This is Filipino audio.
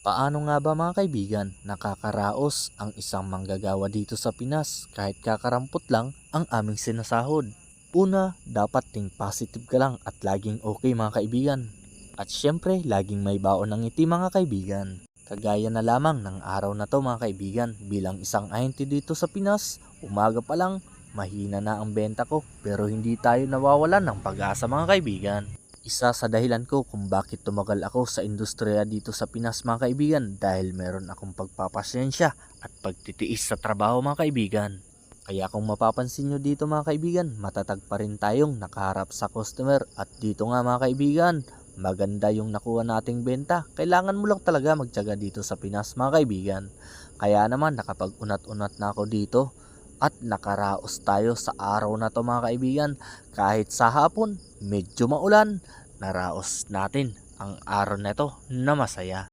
Paano nga ba mga kaibigan nakakaraos ang isang manggagawa dito sa Pinas kahit kakarampot lang ang aming sinasahod? Una, dapat think positive ka lang at laging okay mga kaibigan. At syempre, laging may baon ng ngiti mga kaibigan. Kagaya na lamang ng araw na to mga kaibigan bilang isang INT dito sa Pinas, umaga pa lang, mahina na ang benta ko pero hindi tayo nawawalan ng pag-asa mga kaibigan. Isa sa dahilan ko kung bakit tumagal ako sa industriya dito sa Pinas mga kaibigan dahil meron akong pagpapasyensya at pagtitiis sa trabaho mga kaibigan. Kaya kung mapapansin nyo dito mga kaibigan, matatag pa rin tayong nakaharap sa customer at dito nga mga kaibigan, maganda yung nakuha nating benta. Kailangan mo lang talaga magtyaga dito sa Pinas mga kaibigan. Kaya naman nakapag-unat-unat na ako dito at nakaraos tayo sa araw na to mga kaibigan. Kahit sa hapon, medyo maulan, naraos natin ang araw na to na masaya.